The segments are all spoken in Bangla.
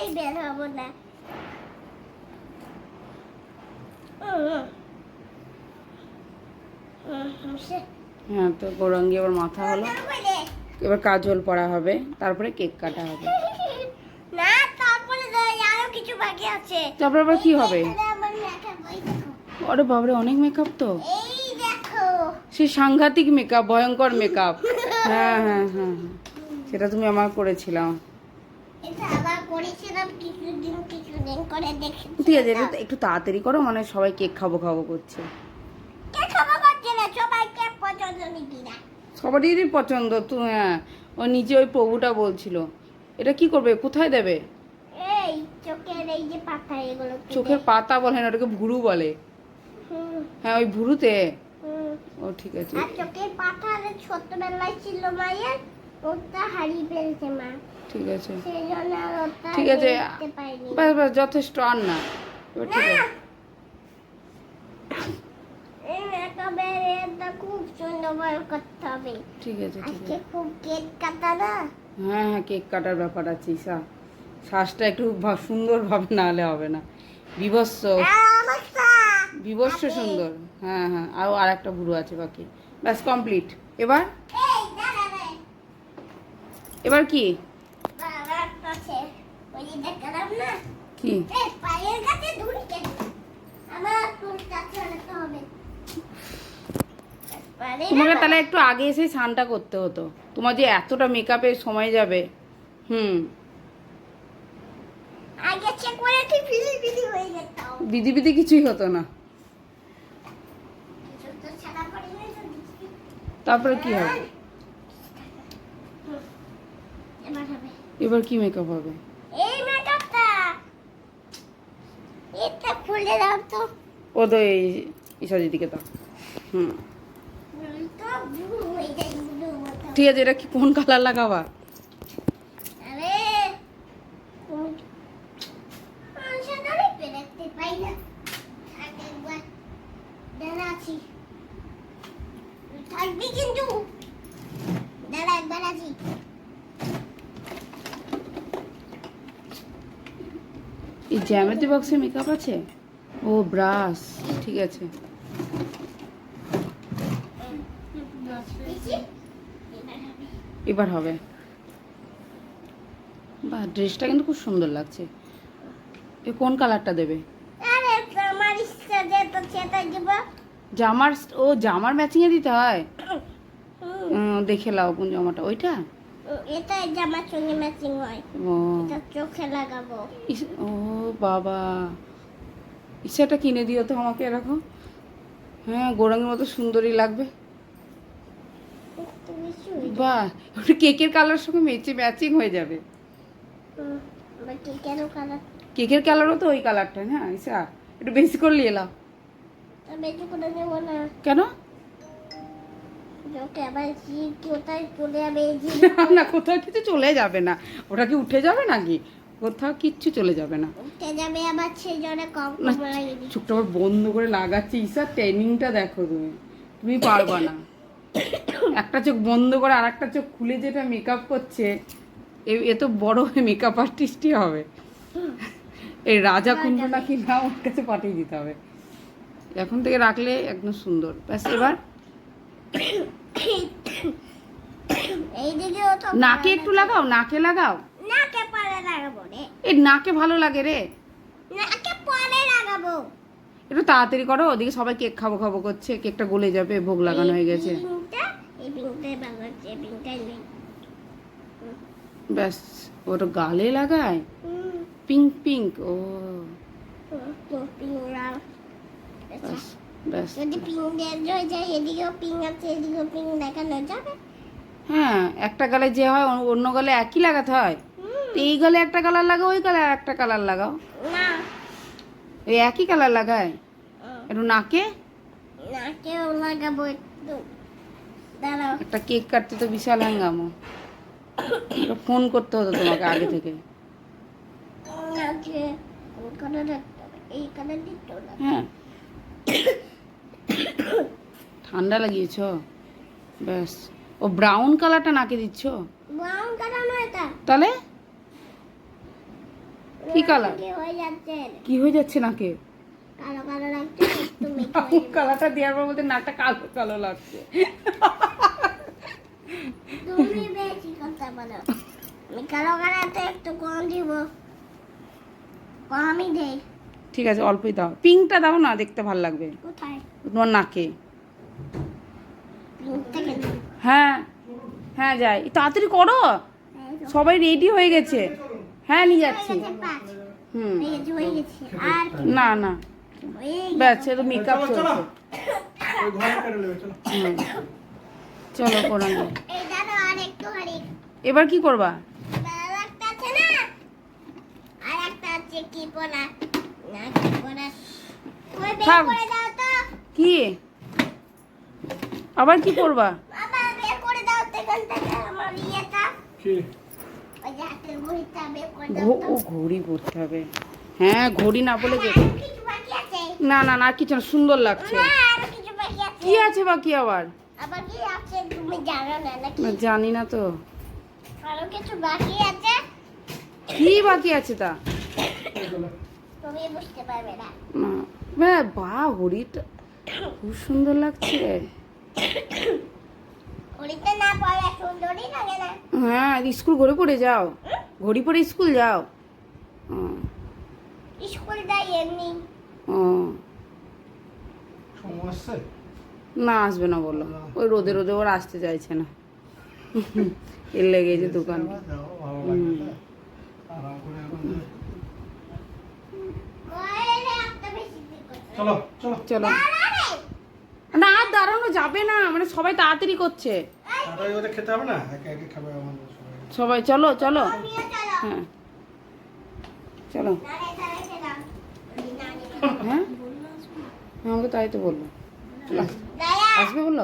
এই বের হব না। হ্যাঁ তো গৌরাঙ্গি আবার মাথা হলো। এবার কাজল পড়া হবে তারপরে কেক কাটা হবে। না তারপরে আরও কিছু বাকি আছে। তারপর আবার কি হবে? আরে বাবরে অনেক মেকআপ তো। এই দেখো। সে সাংঘাতিক মেকআপ ভয়ঙ্কর মেকআপ হ্যাঁ হ্যাঁ হ্যাঁ হ্যাঁ। সেটা তুমি আমার করেছিলাম। করেছিলাম কিছুদিন কিছুদিন করে দেখি ঠিক আছে একটু তাড়াতাড়ি করো মানে সবাই কেক খাব খাব করছে। কে খাব করছে না সবাইকে পছন্দ নাকি না? সবারই পছন্দ তো হ্যাঁ। ও নিচে ওই প্রভুটা বলছিল। এটা কি করবে? কোথায় দেবে? এই চোখের এই যে পাতা এগুলো চোখের পাতা বলে না ওটাকে ভুরু বলে। হ্যাঁ ওই ভুরুতে? ও ঠিক আছে। আর চোখের পাতা ছোটবেলায় ছিল মায়ের? ওটা হারিয়ে ফেলছে মা। ঠিক আছে। ঠিক আছে। ব্যাস ব্যাস যথেষ্ট আর না। এবার ঠিক আছে। এই মেকআপের এটা খুব সুন্দর করে করতে হবে। ঠিক আছে ঠিক আছে। খুব কেক কাটা না? হ্যাঁ হ্যাঁ কেক কাটার ব্যাপার আছে ঈশা। শ্বাসটা একটু সুন্দরভাবে না হলে হবে না। বিভৎস। বিভৎস সুন্দর। হ্যাঁ হ্যাঁ আরও আর একটা বুড়ো আছে বাকি। ব্যাস কমপ্লিট। এবার? হবে কি? না তোমাকে তাহলে একটু আগে এসে স্নানটা করতে হতো। তোমার যে এতটা মেকআপে সময় যাবে। হুম। বিধি বিধি কিছুই হতো না। তারপরে কি হবে হুম, এবার হবে এবার কি মেকআপ হবে? এই মেকআপটা এটা খুলে দাও তো। ও তো এই ঈশা দিদিকে দাও হুম। ঠিক আছে এটা কি কোন কালার লাগাবা? থাকবি কিন্তু। দাঁড়া একবার আছি। এই জ্যামেট্রি বক্সে মেকআপ আছে? ও ব্রাশ ঠিক আছে। এবার হবে। বাহ ড্রেসটা কিন্তু খুব সুন্দর লাগছে। এ কোন কালারটা দিব? জামার ও জামার ম্যাচিংয়ে দিতে হয়? দেখে লাও কোন জামাটা। ওইটা? এটা জামার সঙ্গে ম্যাচিং হয়। ও। এটা চোখে লাগাবো। ইস- ও বাবা। ইচ্ছাটা কিনে দিও তো আমাকে এরকম। হ্যাঁ গোরাঙ্গের মতো সুন্দরই লাগবে। একটু বেশি হয়ে যায়। বাহ ওটা কেকের কালার সঙ্গে মেচে ম্যাচিং হয়ে যাবে। হুম, এবার কি কেন কালার কেকের কালারও তো ওই কালারটা হ্যাঁ ইসা একটু বেশি করে নিয়ে এলাম বেশি করে নেব না। কেন? না কোথাও কিছু চলে যাবে না। ওটা কি উঠে যাবে নাকি? কোথাও কিচ্ছু চলে যাবে না। উঠতে যাবে আবার সেই জন্য কম আবার বন্ধ করে লাগাচ্ছে। ঈশা ট্রেনিংটা দেখো তুমি। তুমি পারবা না। একটা চোখ বন্ধ করে আর একটা চোখ খুলে যেটা মেকআপ করছে এ- তো বড় হয়ে মেকআপ আর্টিস্টই হবে। এই রাজা কুণ্ড নাকি না ওর কাছে পাঠিয়ে দিতে হবে। এখন থেকে রাখলে একদম সুন্দর। ব্যাস এবার নাকে একটু লাগাও নাকে লাগাও। নাকে পরে লাগাবো রে। এই নাকে ভালো লাগে রে। নাকে পরে লাগাবো। একটু তাড়াতাড়ি করো ওদিকে সবাই কেক খাব খাব করছে কেকটা গলে যাবে ভোগ লাগানো হয়ে গেছে। ব্যাস ওটা গালে লাগায়। পিঙ্ক পিঙ্ক ও। পিঙ্ক ব্যাস যদি দেওয়া হয়ে যায় এদিকেও পিঙ্ক আছে এদিকেও পিঙ্ক দেখানো যাবে। হ্যাঁ একটা গালে যে হয় অন্য- গালে একই লাগাতে হয়। তো এই গালে একটা কালার লাগাও ওই গালে একটা কালার লাগাও। না। এই একই কালার লাগায়? একটু নাকে? নাকেও লাগাবো একটু। দাঁড়াও। একটা কেক কাটতে তো বিশাল হাঙ্গামো। ফোন করতে হতো তোমাকে আগে থেকে। হ্যাঁ। ঠান্ডা লাগিয়েছ? ব্যাস। ও ব্রাউন কালারটা নাকে দিচ্ছ? ব্রাউন কালার নয় এটা। তাহলে? কি কালার কি হয়ে যাচ্ছে? কি হয়ে যাচ্ছে নাকে? কালো কালো লাগছে কালারটা দেওয়ার পর বলতে নাকটা কালো কালো লাগছে। তুমি বেশি কথা বলো। আমি কালো কালারটা একটু কম দিব। কমই দেই। ঠিক আছে অল্পই দাও। পিঙ্কটা দাও না দেখতে ভালো লাগবে। কোথায়? তোমার নাকে। হ্যাঁ হ্যাঁ যাই। তাড়াতাড়ি করো। সবাই রেডি হয়ে গেছে। হ্যাঁ নিয়ে যাচ্ছি। হুম? না না। ব্যাস তো মেকআপ চলো, চলো। চলছে চলো। কোরআন এবার কি করবা? আর একটা আছে কি পড়া না কি পড়া ওই বের থাক। করে দাও তো। কি? আবার কি করবা? ও ঘড়ি পড়তে হবে। হ্যাঁ ঘড়ি না বলে যে আরও কিছু বাকি আছে? না না না কিছু না সুন্দর লাগছে। না আরও কিছু বাকি আছে। কি আছে বাকি আবার? আবার কি আছে? তুমি জানো না নাকি? না, জানি না তো। আরও কিছু বাকি আছে? কি বাকি আছে তা? তুমি বুঝতে পারবে না। না হ্যাঁ বা ঘড়িটা খুব সুন্দর লাগছে। ঘড়িতে না পড়ে সুন্দরই লাগে না। হ্যাঁ স্কুল পরে যাও। ঘড়ি পরে স্কুল যাও। ও, স্কুল যাই এমনি। ও না আসবে না বলল। ওই রোদে রোদে ওর আসতে চাইছে না। এর লেগেছে দোকান? আরাম করে এখন যাও। ওইলে একটা বেশি দিক করতে চলো চলো। চলো। না আর দাঁড়ানো যাবে না মানে সবাই তাড়াতাড়ি করছে। খেতে হবে না? সবাই। চলো চলো। চলো। হ্যাঁ। চলো। হ্যাঁ? আমাকে তাই তো বলল। আসবে বলল?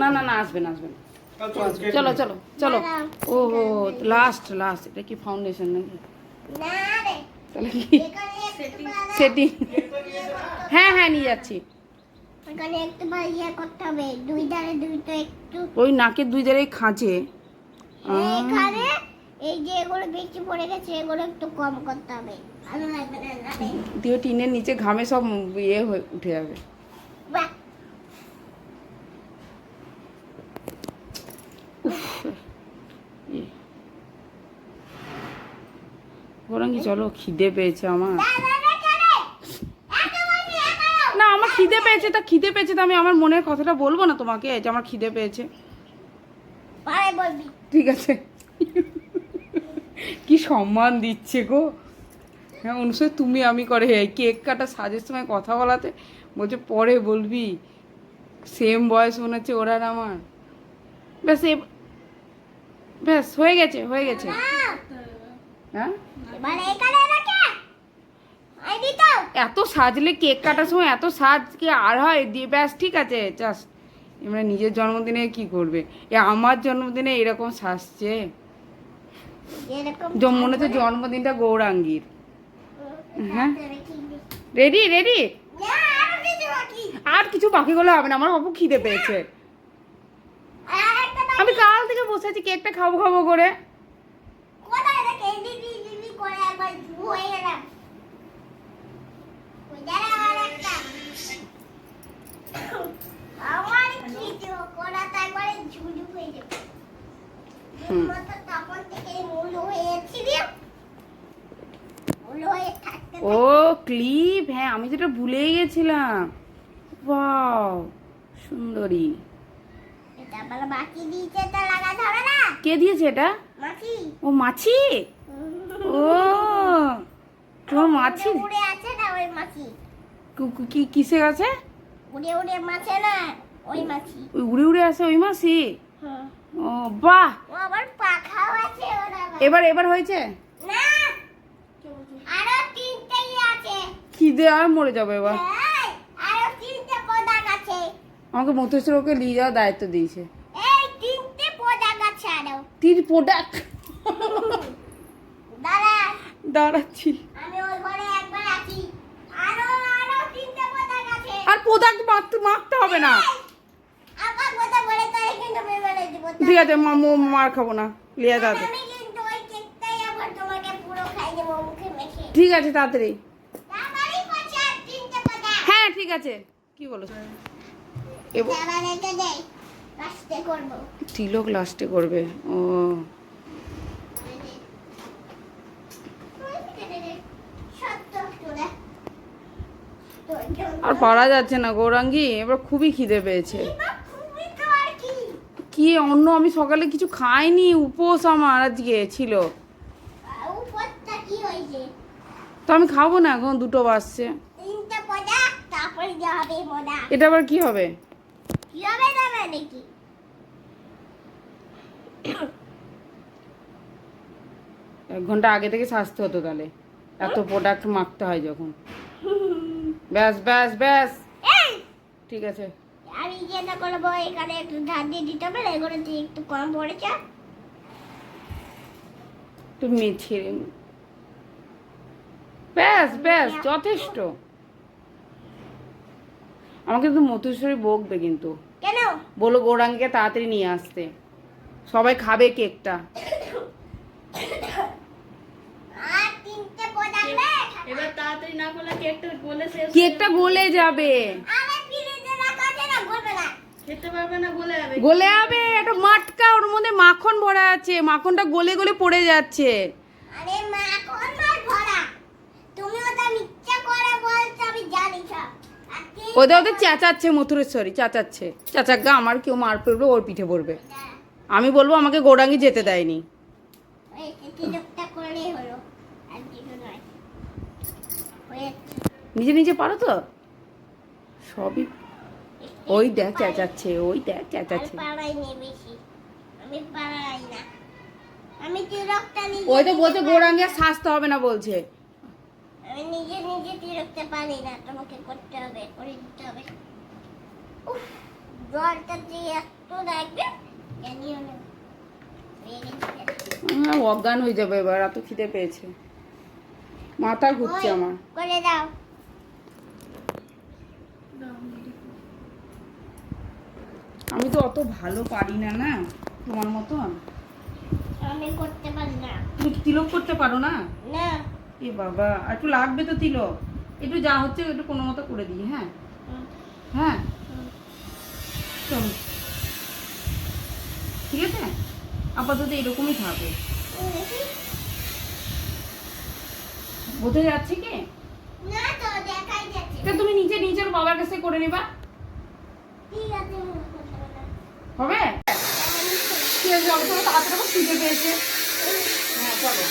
না না না আসবে না আসবে না। চলো, চলো চলো ও হো লাস্ট লাস্ট এটা কি ফাউন্ডেশন নাকি? তাহলে কি? সেটিং। হ্যাঁ হ্যাঁ নিয়ে যাচ্ছি। বার ইয়ে ধারে ওই নাকের দুই জায়গায় খাঁচে। এখানে এই যে এগুলো বেশি পড়ে গেছে এগুলো একটু কম করতে হবে। ভালো লাগবে না না রে দিয়ে টিনের নিচে ঘামে সব ইয়ে হয়ে উঠে যাবে। বাহ। ওরঙ্গি চলো খিদে পেয়েছে আমার দাদা রে চলে এত বসে এখানে না আমার খিদে পেয়েছে তা খিদে পেয়েছে তো আমি আমার মনের কথাটা বলব না তোমাকে যে আমার খিদে পেয়েছে। ঠিক আছে। কি সম্মান দিচ্ছে গো। হ্যাঁ অনুসারে তুমি আমি করে কেক কাটা সাজের সময় কথা বলাতে বলছে পরে বলবি। সেম বয়স মনে হচ্ছে ওরা আর আমার। ব্যাস এ ব্যাস হয়ে গেছে হয়ে গেছে। হ্যাঁ এবারে এখানে রাখে আইডি তো এত সাজলে কেক কাটার সময় এত সাজ কি আর হয়? দিয়ে ব্যাস ঠিক আছে জাস্ট এবার নিজের জন্মদিনে কি করবে? এ আমার জন্মদিনে এরকম সাজছে। মনে হচ্ছে জন্মদিনটা গৌরাঙ্গীর। হ্যাঁ। রেডি রেডি না আরও কিছু বাকি। করলে হবে না আমার বাবু খিদে পেয়েছে। আমি কাল থেকে বসে আছি কেকটা খাব খাব করে। কোথায় ও ক্লিপ হ্যাঁ আমি যেটা ভুলেই গেছিলাম। ওয়াও সুন্দরী। কে দিয়েছে এটা? ও মাছি? ও তোমার মাছি? আছে। ওই মাছি। কু- কিসে আছে? উড়ে উড়ে মাছে না ওই মাছি। ওই উড়ে উড়ে আসে ওই মাছি? ও বাহ! ও আবার পাখাও আছে ওর এবার এবার হয়েছে? না! আরও তিনটেই আছে। খিদে আর মরে যাবে এবার। আরও তিনটে পদাক আছে। আমাকে মতেশ্বর ওকে নিয়ে যাওয়ার দায়িত্ব দিয়েছে। এই তিনটে পদাক আছে আরও। তিন দাদা দাঁড়াচ্ছি আমি ওই ঘরে একবার আছি আরও আরও তিনটে পদাক আছে আর প্রোডাক্ট মাখতে হবে না। ঠিক আছে মার খাব না। লিয়ে দাদা। ঠিক আছে তাড়াতাড়ি। হ্যাঁ ঠিক আছে। কি বলো? তিলক লাস্টে করবে। ও। আর পারা যাচ্ছে না গৌরাঙ্গি, এবার খুবই খিদে পেয়েছে। কি অন্য আমি সকালে কিছু খাইনি, উপোস আমার আজকে ছিল। তো আমি খাব না এখন, দুটো বাজছে। এটা আবার কি হবে? এক ঘণ্টা আগে থেকে সাজতে হতো তাহলে। এত প্রোডাক্ট মাখতে হয় যখন। ব্যাস ব্যাস ব্যাস। ঠিক আছে। আমি যেটা করব এখানে একটু ধার দিয়ে দিতে হবে এগুলো একটু কম পড়েছে তুমি ছেড়ে ব্যাস ব্যাস যথেষ্ট। আমাকে কিন্তু মতুশ্বরী বকবে কিন্তু। কেন? বলো গৌরাঙ্গকে তাড়াতাড়ি নিয়ে আসতে। সবাই খাবে কেকটা আর তিনটে পদার্থ এবার তাড়াতাড়ি না করলে কেকটা গলে শেষ কেকটা গলে যাবে। গলে যাবে। গলে একটা মাটকা ওর মধ্যে মাখন ভরা আছে। মাখনটা গলে গলে পড়ে যাচ্ছে। আরে মা কোন ভরা। তুমি ওটা মিথ্যা করে বলছো আমি জানি সব। ওদের ওদের চেঁচাচ্ছে মথুরেশ্বরী চেঁচাচ্ছে। চেঁচাক আমার কেউ মার পড়বে ওর পিঠে পড়বে। আমি বলব আমাকে গৌরাঙ্গি যেতে দেয়নি। হলো আর কিছু নয় হয়েছে নিজে নিজে পারো তো? সবই ওই দেখ চেঁচাচ্ছে ওই দেখ চেঁচাচ্ছে। ওই তো বলছে। গৌরাঙ্গি সাজতে হবে না বলছে। আমি নিজে নিজে তিরকতে পারি না তোমাকে করতে হবে করে দিতে হবে। উফ, জলটা দিয়ে এত লাগবে জানিও না। গেছে। আহ, অজ্ঞান হয়ে যাবে এবার এত খিদে পেয়েছে। মাথা ঘুরছে আমার। করে দাও। আমি তো অত ভালো পারি না না? তোমার মতন? আমি করতে পারি না। তুমি তিলক করতে পারো না? না। এ বাবা একটু লাগবে তো তিলক। একটু যা হচ্ছে একটু কোনো মতো করে দিই হ্যাঁ? হ্যাঁ? চলো। ঠিক আছে? আপাতত এরকমই থাকবে। বোঝা যাচ্ছে কি? না তো। দেখাই তুমি নিজে নিজের বাবার কাছে করে নিবা। হবে? ঠিক আছে চলো চলো হ্যাঁ চলো।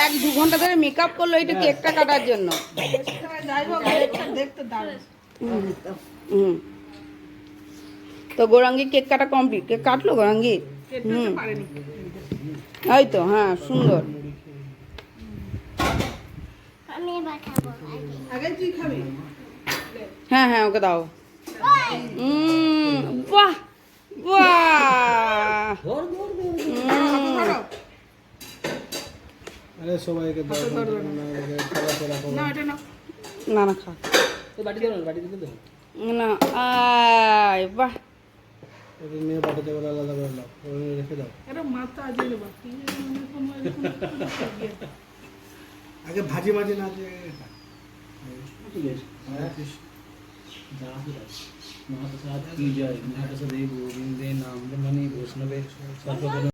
এক দু ঘণ্টা ধরে মেকআপ করল একটু কেকটা কাটার জন্য? হুম। তো গোরাঙ্গি কেক কাটা কমপ্লিট কেক কাটলো গোরাঙ্গি হুম। এই তো হ্যাঁ সুন্দর। আমি এবার খাব আগে হ্যাঁ হ্যাঁ ওকে দাও। বাহ বাহ। আরে সবাইকে দাও না এটা না না না খা এই বাটি দাও না বাটি দিতে না আয় বাহ। আগে ভাজি ভাজি আছে যা মাথা সাথ কি মানে বৈষ্ণবে